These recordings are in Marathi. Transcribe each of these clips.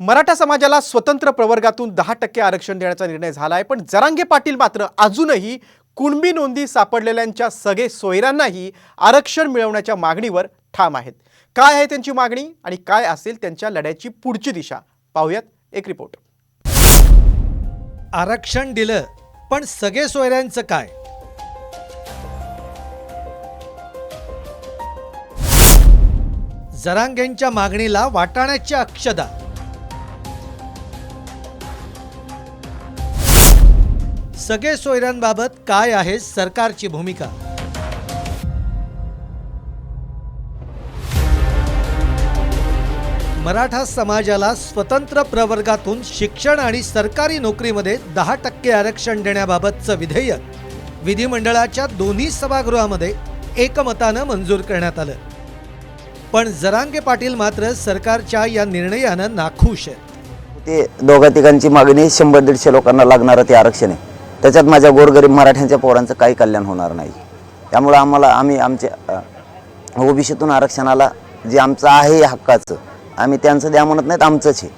मराठा समाजाला स्वतंत्र प्रवर्गातून दहा टक्के आरक्षण देण्याचा निर्णय झाला आहे पण जरांगे पाटील मात्र अजूनही कुणबी नोंदी सापडलेल्यांच्या सगळे सोयऱ्यांनाही आरक्षण मिळवण्याच्या मागणीवर ठाम आहेत. काय आहे त्यांची मागणी आणि काय असेल त्यांच्या लढ्याची पुढची दिशा? पाहूयात एक रिपोर्ट. आरक्षण दिलं पण सगळे सोयऱ्यांचं काय? जरांगेंच्या मागणीला वाटाण्याची अक्षदा. सगळे सोयऱ्यांबाबत काय आहे सरकारची भूमिका? मराठा समाजाला स्वतंत्र प्रवर्गातून शिक्षण आणि सरकारी नोकरीमध्ये दहा टक्के आरक्षण देण्याबाबतचं विधेयक विधिमंडळाच्या दोन्ही सभागृहामध्ये एकमतानं मंजूर करण्यात आलं. पण जरांगे पाटील मात्र सरकारच्या या निर्णयानं नाखुश आहेत. ते दोघा तिघांची मागणी शंभर दीडशे लोकांना लागणारं ते आरक्षण आहे. त्याच्यात माझ्या गोरगरीब मराठ्यांच्या पोरांचं काही कल्याण होणार नाही. त्यामुळं आम्हाला आम्ही आमच्या ओबीसीतून आरक्षणाला जे आमचं आहे हक्काचं आम्ही त्यांचं द्या म्हणत नाहीत आमचंच आहे.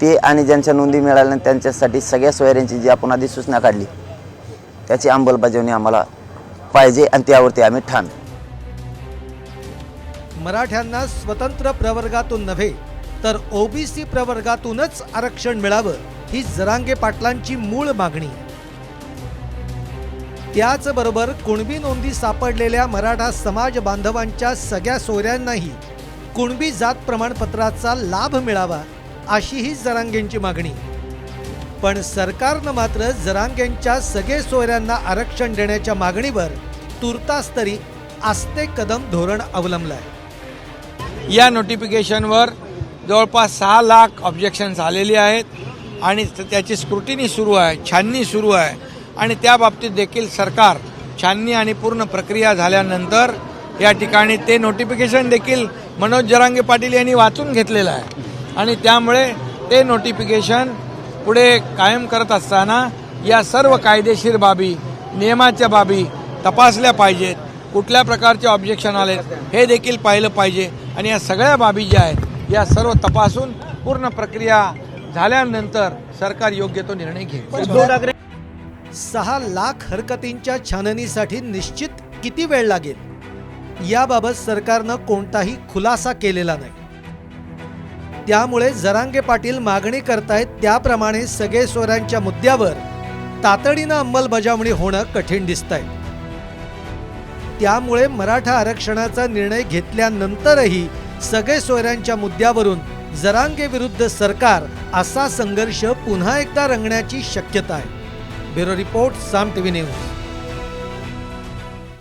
ते आणि ज्यांच्या नोंदी मिळाल्या नाहीत त्यांच्यासाठी सगळ्या सोयऱ्यांची जी आपण आधी सूचना काढली त्याची अंमलबजावणी आम्हाला पाहिजे आणि त्यावरती आम्ही ठाण. मराठ्यांना स्वतंत्र प्रवर्गातून नव्हे तर ओबीसी प्रवर्गातूनच आरक्षण मिळावं ही जरांगे पाटलांची मूळ मागणी. आहे त्याचबरोबर कुणबी नोंदी सापडलेल्या मराठा समाज बांधवांच्या सगळ्या सोयऱ्यांनाही कुणबी जात प्रमाणपत्राचा लाभ मिळावा अशी ही जरांगेंची मागणी. पण सरकारनं मात्र जरांगेंच्या सगळे सोयऱ्यांना आरक्षण देण्याच्या मागणीवर तुर्तास तरी आस्ते कदम धोरण अवलंबलं आहे या नोटिफिकेशनवर जवळपास सहा लाख ऑब्जेक्शन्स आलेली आहेत आणि त्याची स्क्रुटिनी सुरू आहे छाननी सुरू आहे. आणि त्या बाबतीत देखील सरकार छाननी आणि पूर्ण प्रक्रिया झाल्यानंतर या ठिकाणी ते नोटिफिकेशन देखील मनोज जरांगे पाटील यांनी वाचून घेतलेलं आहे. आणि त्यामुळे ते नोटिफिकेशन पुढे कायम करत असताना या सर्व कायदेशीर बाबी नियमाच्या बाबी तपासल्या पाहिजेत. कुठल्या प्रकारचे ऑब्जेक्शन आले हे देखील पाहिलं पाहिजे. आणि या सगळ्या बाबी ज्या आहेत या सर्व तपासून पूर्ण प्रक्रिया झाल्यानंतर सरकार योग्य तो निर्णय घेईल. सहा लाख हरकतींच्या छाननीसाठी निश्चित किती वेळ लागेल? याबाबत सरकारनं कोणताही खुलासा केलेला नाही. त्यामुळे जरांगे पाटील मागणी करतायत त्याप्रमाणे सगळे सोऱ्यांच्या मुद्द्यावर तातडीनं अंमलबजावणी होणं कठीण दिसतंय. त्यामुळे मराठा आरक्षणाचा निर्णय घेतल्यानंतरही सगळे सोयऱ्यांच्या मुद्द्यावरून जरांगे विरुद्ध सरकार असा संघर्ष पुन्हा एकदा रंगण्याची शक्यता आहे. Bureau report Saam TV news